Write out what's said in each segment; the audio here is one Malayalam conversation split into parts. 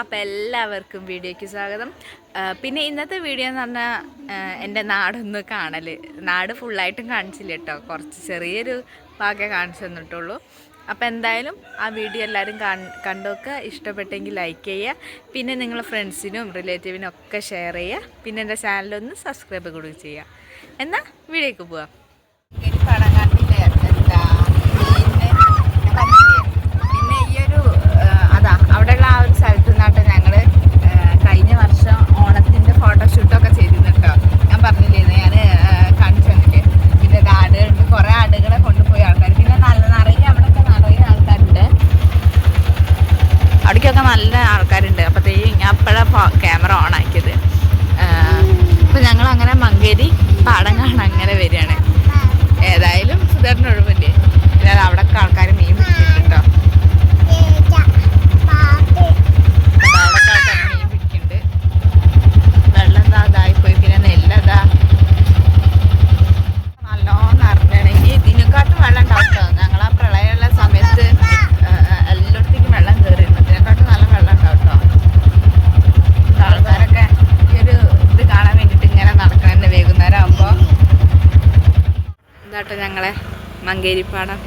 അപ്പോൾ എല്ലാവർക്കും വീഡിയോയ്ക്ക് സ്വാഗതം. പിന്നെ ഇന്നത്തെ വീഡിയോ എന്ന് പറഞ്ഞാൽ എന്റെ നാടൊന്ന് കാണൽ നാട് ഫുള്ളായിട്ടും കാണിച്ചില്ല കേട്ടോ. കുറച്ച് ചെറിയൊരു ഭാഗ്യം കാണിച്ചു തന്നിട്ടുള്ളൂ. അപ്പോൾ എന്തായാലും ആ വീഡിയോ എല്ലാവരും കണ്ടു നോക്കുക ഇഷ്ടപ്പെട്ടെങ്കിൽ ലൈക്ക് ചെയ്യുക പിന്നെ നിങ്ങളെ ഫ്രണ്ട്സിനും റിലേറ്റീവിനും ഒക്കെ ഷെയർ ചെയ്യുക പിന്നെ എന്റെ ചാനലൊന്ന് സബ്സ്ക്രൈബ് കൂടി ചെയ്യുക എന്നാൽ വീഡിയോയ്ക്ക് പോവാം പടം കണ്ടില്ലേ എന്താ പിന്നെ കണ്ടില്ലേ പിന്നെ ഈ ഒരു അതാ അവിടെയുള്ള ആ ഒരു സ്ഥലത്ത് നിന്നാട്ട് ഞങ്ങൾ കഴിഞ്ഞ വർഷം ഓണത്തിന്റെ ഫോട്ടോഷൂട്ടൊക്കെ ചെയ്തിരുന്നു കേട്ടോ ഞാൻ പറഞ്ഞില്ലേ ഞാൻ കാണിച്ചു തന്നില്ലേ പിന്നെ ഇത് ആടുകളുണ്ട് കുറെ ആടുകളെ കൊണ്ടുപോയി ആൾക്കാർ പിന്നെ നല്ല നിറയെ അവിടെയൊക്കെ നിറയെ ആൾക്കാരുണ്ട് അവിടേക്കൊക്കെ നല്ല ആൾക്കാരുണ്ട് അപ്പോഴത്തേക്കും ഞാൻ അപ്പോഴാണ് ക്യാമറ ഓൺ ആക്കിയത് അപ്പം ഞങ്ങൾ അങ്ങനെ മങ്കേരി പാടം കാണാൻ അങ്ങനെ വരികയാണ് ഏതായാലും സുധേറിന് ഒഴിവില്ലേ പിന്നെ അവിടെയൊക്കെ ആൾക്കാർ മീൻ പിടിക്കുന്നുണ്ട് കേട്ടോ അവിടെയൊക്കെ ആൾക്കാർ മീൻ പിടിക്കുന്നുണ്ട് വെള്ളം എന്താ ഇതായിപ്പോയി പിന്നെ നെല്ലതാ നല്ലോണം നിറഞ്ഞാണെങ്കിൽ ഇതിനെക്കാട്ടും വെള്ളം ഉണ്ടാവും കേട്ടോ ഞങ്ങൾ ആ പ്രളയമുള്ള സമയത്ത് ആ, ആ, എല്ലായിടത്തേക്കും വെള്ളം കയറിയിരുന്നു ഇതിനെക്കാട്ടും നല്ല വെള്ളം ഉണ്ടാവും കേട്ടോ ആൾക്കാരൊക്കെ ഈ ഒരു ഇത് കാണാൻ വേണ്ടിയിട്ട് ഇങ്ങനെ നടക്കണ വൈകുന്നേരം ആകുമ്പോൾ ഇതാട്ടോ ഞങ്ങളെ മങ്കേരിപ്പാടം.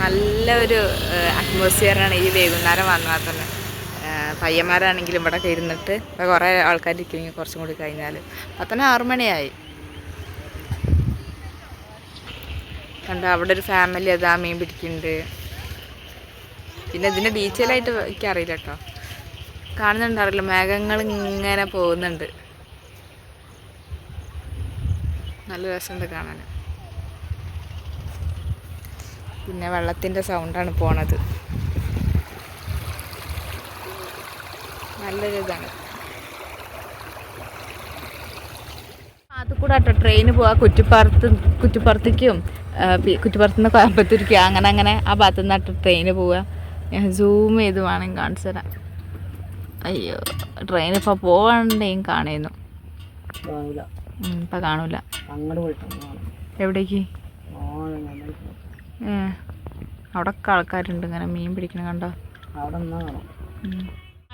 നല്ല ഒരു അറ്റ്മോസ്ഫിയറാണ് ഈ വൈകുന്നേരം വന്നാൽ തന്നെ. പയ്യന്മാരാണെങ്കിലും ഇവിടെ കയറുന്നിട്ട് ഇപ്പോൾ കുറേ ആൾക്കാർ ഇരിക്കുമെങ്കിൽ കുറച്ചും കൂടി കഴിഞ്ഞാൽ അപ്പം തന്നെ ആറു മണിയായി. കണ്ടോ അവിടെ ഒരു ഫാമിലി അതാ മീൻ പിടിക്കുന്നുണ്ട് പിന്നെ ഇതിന്റെ ഡീറ്റെയിൽ ആയിട്ട് എനിക്കറിയില്ല കേട്ടോ. കാണുന്നുണ്ടാവില്ല മേഘങ്ങൾ ഇങ്ങനെ പോകുന്നുണ്ട്. നല്ല രസമുണ്ട് കാണാൻ. പിന്നെ വെള്ളത്തിന്റെ സൗണ്ടാണ് പോണത്. നല്ലൊരു ഇതാണ്. അത് കൂടെ കേട്ടോ ട്രെയിന് പോവാ കുറ്റിപ്പുറത്ത് കുറ്റിപ്പുറത്തേക്കും കുറ്റിപ്പുറത്ത് നിന്ന് കോയമ്പത്തൂരിക്കും അങ്ങനെ അങ്ങനെ ആ ഭാഗത്തു നിന്നാട്ട് ട്രെയിന് പോവുക ഞാൻ സൂം ചെയ്ത് വേണം കാണിച്ചു തരാം അയ്യോ ട്രെയിൻ ഇപ്പോൾ പോകണ്ടേയും കാണുന്നു. ഇപ്പം കാണൂല. എവിടേക്ക്? ഏ അവിടെയൊക്കെ ആൾക്കാരുണ്ട് ഇങ്ങനെ മീൻ പിടിക്കണ കണ്ടോ? അവിടെ നിന്നാ കാണാം.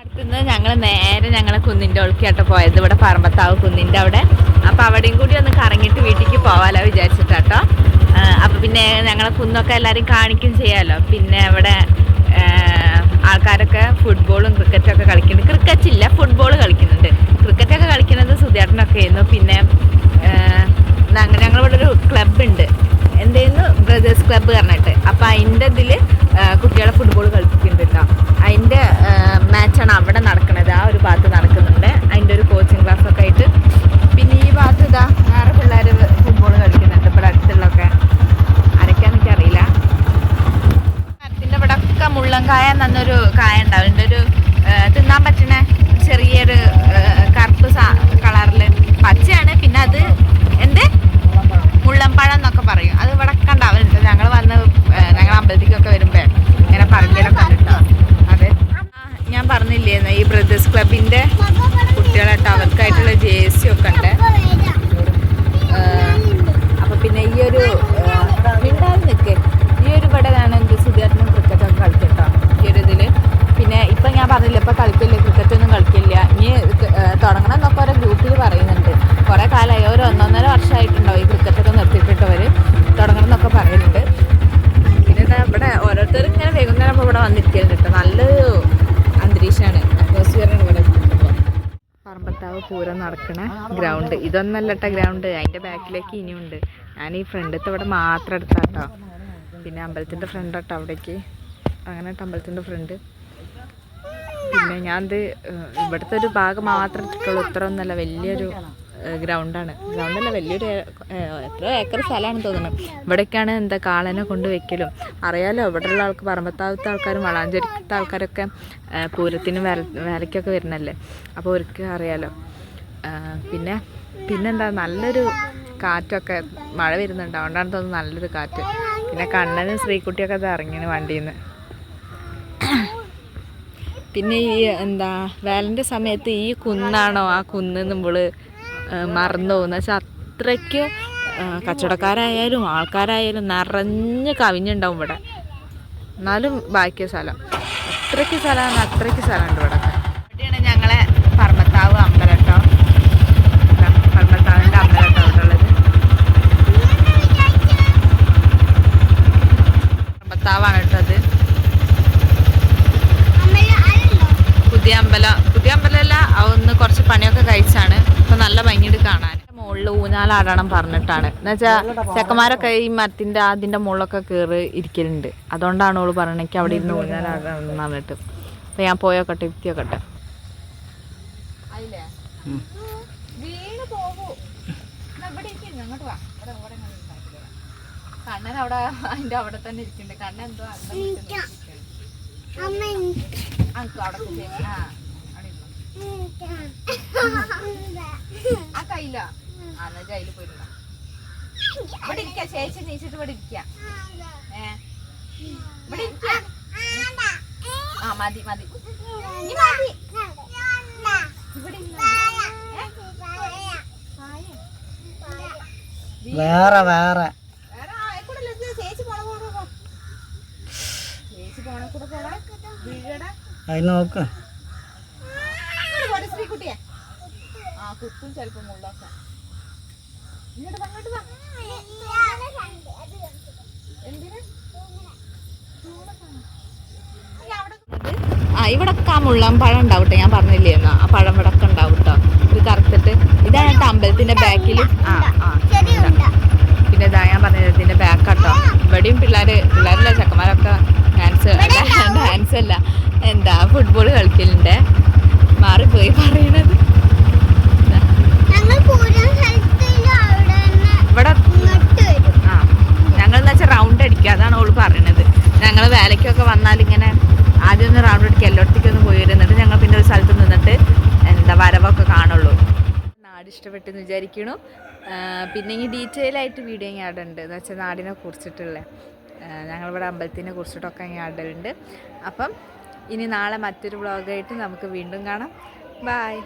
അടുത്തുനിന്ന് ഞങ്ങൾ നേരെ ഞങ്ങളെ കുന്നിന്റെ ഒളിക്കാട്ടോ പോയത്. ഇവിടെ പറമ്പത്താവ് കുന്നിന്റെ അവിടെ. അപ്പോൾ അവിടെയും കൂടി ഒന്ന് കറങ്ങിയിട്ട് വീട്ടിലേക്ക് പോവാലോ വിചാരിച്ചിട്ടാട്ടോ. അപ്പോൾ പിന്നെ ഞങ്ങളെ കുന്നൊക്കെ എല്ലാവരും കാണിക്കും ചെയ്യാമല്ലോ പിന്നെ അവിടെ ആ, ആൾക്കാരൊക്കെ ഫുട്ബോളും ക്രിക്കറ്റൊക്കെ കളിക്കുന്നുണ്ട്. ക്രിക്കറ്റ് ഇല്ല ഫുട്ബോൾ കളിക്കുന്നുണ്ട്. ക്രിക്കറ്റൊക്കെ കളിക്കുന്നത് സുധേട്ടനൊക്കെ ആയിരുന്നു. പിന്നെ ഞങ്ങളിവിടെ ഒരു ക്ലബ്ബ് ഉണ്ട്. എന്തായിരുന്നു ബ്രദേഴ്സ് ക്ലബ്ബ് പറഞ്ഞിട്ട്. അപ്പോൾ അതിന്റെ ഇതിൽ കുട്ടികളെ ഫുട്ബോൾ കളിപ്പിക്കുന്നുണ്ട് കേട്ടോ അതിന്റെ മാച്ചാണ് അവിടെ നടക്കുന്നത് ആ ഒരു ഭാഗത്ത് നടക്കുന്നുണ്ട് അതിന്റെ ഒരു കോച്ചിങ് ക്ലാസ് ഒക്കെ ആയിട്ട് പിന്നെ ഈ ഭാഗത്ത് ഇതാ വേറെ പിള്ളേർ ഫുട്ബോൾ കളിക്കുന്നുണ്ട് ഇവിടെ അടുത്തുള്ളൊക്കെ ആരൊക്കെയാന്ന് എനിക്കറിയില്ല മരത്തിന്റെ ഇവിടെ ഒക്കെ മുള്ളൻകായ എന്നൊരു കായ ഉണ്ടാവും. എന്റെ ഒരു തിന്നാൻ പറ്റണ ചെറിയൊരു കറുപ്പ് കളറിൽ പച്ചയാണ് പിന്നെ അത് എന്ത് മുള്ളൻപഴം എന്നൊക്കെ പറയും അത് ഇവിടെ ഒക്കെ ഉണ്ടാവലുണ്ട് ഞങ്ങൾ വന്ന് ഞങ്ങൾ അമ്പലത്തിക്കൊക്കെ വരുമ്പോൾ ഇങ്ങനെ പറമ്പിലൊക്കെ കേട്ടോ അതെ ആ, ഞാൻ പറഞ്ഞില്ലേ ഈ ബ്രദേഴ്സ് ക്ലബിന്റെ കുട്ടികളായിട്ട് അവർക്കായിട്ടുള്ള ജെ സി ഒക്കെ ഉണ്ട് അപ്പൊ പിന്നെ ഈ ഒരു മിണ്ടാതെ നിൽക്ക് ഈ ഒരു ഇവിടെ വേണം എന്ത് സുധീറിനും ക്രിക്കറ്റ് ഒക്കെ കളിക്കട്ടോ ഈ ഒരു ഇതിൽ പിന്നെ ഇപ്പൊ ഞാൻ പറഞ്ഞില്ല ഇപ്പൊ കളിക്കില്ല ക്രിക്കറ്റ് ഒന്നും കളിക്കില്ല ഇനി ഏഹ് തുടങ്ങണം എന്നൊക്കെ ഓരോ ഗ്രൂപ്പിൽ പറയുന്നുണ്ട് കുറെ കാലമായി ഒരു ഒന്നൊന്നര വർഷമായിട്ടുണ്ടാവും ഈ ക്രിക്കറ്റ് ഒക്കെ നിർത്തിയിട്ടിട്ടവര് തുടങ്ങണം എന്നൊക്കെ പറയുന്നുണ്ട് പിന്നെ ദാ ഇവിടെ ഓരോരുത്തരും ഇങ്ങനെ വൈകുന്നേരം ഇപ്പൊ ഇവിടെ വന്നിരിക്കലുണ്ട് കേട്ടോ നല്ലൊരു അന്തരീക്ഷമാണ് അറ്റ്മോസ്ഫിയറാണ് ഇവിടെ ഇപ്പൊ. പറമ്പത്താവ് പൂരം നടക്കണ ഗ്രൗണ്ട് ഇതൊന്നല്ല കേട്ടോ ഗ്രൗണ്ട് അതിന്റെ ബാക്കിലേക്ക് ഇനിയുണ്ട്. ഞാൻ ഈ ഫ്രണ്ടത്തെ ഇവിടെ മാത്രം എടുത്താട്ടോ. പിന്നെ അമ്പലത്തിന്റെ ഫ്രണ്ട് കേട്ടോ അവിടേക്ക്. അങ്ങനെ അമ്പലത്തിന്റെ ഫ്രണ്ട് പിന്നെ ഞാൻ ഇത് ഇവിടുത്തെ ഒരു ഭാഗം മാത്രം എടുത്തിട്ടുള്ളൂ. ഇത്ര ഒന്നല്ല വലിയൊരു ഗ്രൗണ്ടാണ് ഗ്രൗണ്ടല്ല വലിയൊരു എത്ര ഏക്കർ സ്ഥലമാണെന്ന് തോന്നുന്നു. ഇവിടേക്കാണ് എന്താ കാളനെ കൊണ്ട് വെക്കലും. അറിയാലോ ഇവിടെയുള്ള ആൾക്ക് പറമ്പത്താവത്തെ ആൾക്കാരും വളാഞ്ചേരിത്തെ ആൾക്കാരൊക്കെ പൂരത്തിന് വേല വേലയ്ക്കൊക്കെ വരുന്നല്ലേ? അപ്പോൾ അവർക്ക് അറിയാലോ. പിന്നെ പിന്നെന്താ നല്ലൊരു കാറ്റൊക്കെ മഴ വരുന്നുണ്ട്. അതുകൊണ്ടാണ് തോന്നുന്നു നല്ലൊരു കാറ്റ്. പിന്നെ കണ്ണനും ശ്രീക്കുട്ടിയൊക്കെ അത് ഇറങ്ങിയാണ് വണ്ടിയിൽ നിന്ന് പിന്നെ ഈ എന്താ വേലന്റെ സമയത്ത് ഈ കുന്നാണോ ആ കുന്ന് നമ്മൾ മറന്നു പോകുന്നത്. വെച്ചാൽ അത്രയ്ക്ക് കച്ചവടക്കാരായാലും ആൾക്കാരായാലും നിറഞ്ഞ് കവിഞ്ഞുണ്ടാവും ഇവിടെ. എന്നാലും ബാക്കിയ സ്ഥലം അത്രയ്ക്ക് സ്ഥലമാണ് അത്രയ്ക്ക് സ്ഥലമുണ്ട് ഇവിടെ ഇവിടെയാണ് ഞങ്ങളെ പറമ്പത്താവ് അമ്പലം കേട്ടോ ഇതാ, പറമ്പത്താവിന്റെ അമ്പലം കേട്ടോ ഇവിടെ ഉള്ളത് പറമ്പത്താവാണ് കേട്ടോ അത് പുതിയ അമ്പലം പുതിയ അമ്പലമല്ല ഒന്ന് കുറച്ച് പണിയൊക്കെ കഴിച്ചാണ്. ഇപ്പൊ നല്ല ഭംഗിയിട്ട് കാണാൻ. മുകളിൽ ഊഞ്ഞാലാടണം പറഞ്ഞിട്ടാണ്. എന്നുവെച്ചാ ചെക്കന്മാരൊക്കെ ഈ മരത്തിന്റെ അതിന്റെ മുകളിലൊക്കെ കേറി ഇരിക്കലുണ്ട്. അതുകൊണ്ടാണ് ഓൾ പറയണത് എനിക്ക് അവിടെ ഇരുന്ന് ഊഞ്ഞാലാടണം എന്ന് പറഞ്ഞിട്ട്. അപ്പൊ ഞാൻ പോയോക്കട്ടെ എത്തിയോക്കട്ടെ. കണ്ണൻ അവിടെ അതിന്റെ അവിടെ തന്നെ ഇരിക്കുന്നുണ്ട്. കണ്ണൻ അനക്ക് അവിടെ. ആ, കയ്യില? ആ എന്നാ കയ്യിൽ ഇവിടെ ഇരിക്ക ചേച്ചി നീച്ചിട്ട് ഇവിടെ ഇരിക്ക. ഏ? ഇവിടെ ഇരിക്ക? ആ മതി മതി. മതി. ഇവിടെ? വേറെ വേറെ. ചേച്ചി പോണ പോ. ചേച്ചി പോണ കൂടെ പോണ. വീഴടാ അത് നോക്ക്. ആ ഇവിടൊക്കെ ആ മുള്ളം പഴം ഉണ്ടാവും ട്ടോ. ഞാൻ പറഞ്ഞില്ലേ എന്നാ? ആ പഴം ഇവിടൊക്കെ ഉണ്ടാവും ഇത് കറുത്തിട്ട്. ഇതാണ് കേട്ടോ അമ്പലത്തിന്റെ ബാക്കിൽ ആ ആ. പിന്നെ ഇതാ ഞാൻ പറഞ്ഞത് ഇതിന്റെ ബാക്ക് കേട്ടോ ഇവിടെയും പിള്ളേര് പിള്ളേരല്ല ചെക്കന്മാരൊക്കെ ഡാൻസ് ഡാൻസ് അല്ല ഫുട്ബോൾ കളിക്കലുണ്ട്. മാറിപ്പോയി പറയണത്. ഇവിടെ ആ ഞങ്ങൾ എന്ന് വെച്ചാൽ റൗണ്ട് അടിക്കുക അതാണ് ഓൾ പറയണത്. ഞങ്ങൾ വേലയ്ക്കൊക്കെ വന്നാൽ ഇങ്ങനെ ആദ്യം ഒന്ന് റൗണ്ട് അടിക്കുക എല്ലായിടത്തേക്കും ഒന്ന് പോയി വരുന്നിട്ട് ഞങ്ങൾ പിന്നെ ഒരു സ്ഥലത്ത് നിന്നിട്ട് എന്താ വരവൊക്കെ കാണുള്ളൂ. നാട് ഇഷ്ടപ്പെട്ടെന്ന് വിചാരിക്കണു. പിന്നെ ഈ ഡീറ്റെയിൽ ആയിട്ട് വീഡിയോ ഞാൻ ആടുണ്ട് എന്ന് വെച്ചാൽ നാടിനെ കുറിച്ചിട്ടുള്ള ഞങ്ങളിവിടെ അമ്പലത്തിനെ കുറിച്ചിട്ടൊക്കെ ഞാൻ ആടലുണ്ട് അപ്പം ഇനി നാളെ മറ്റൊരു വ്ളോഗായിട്ട് നമുക്ക് വീണ്ടും കാണാം. ബായ്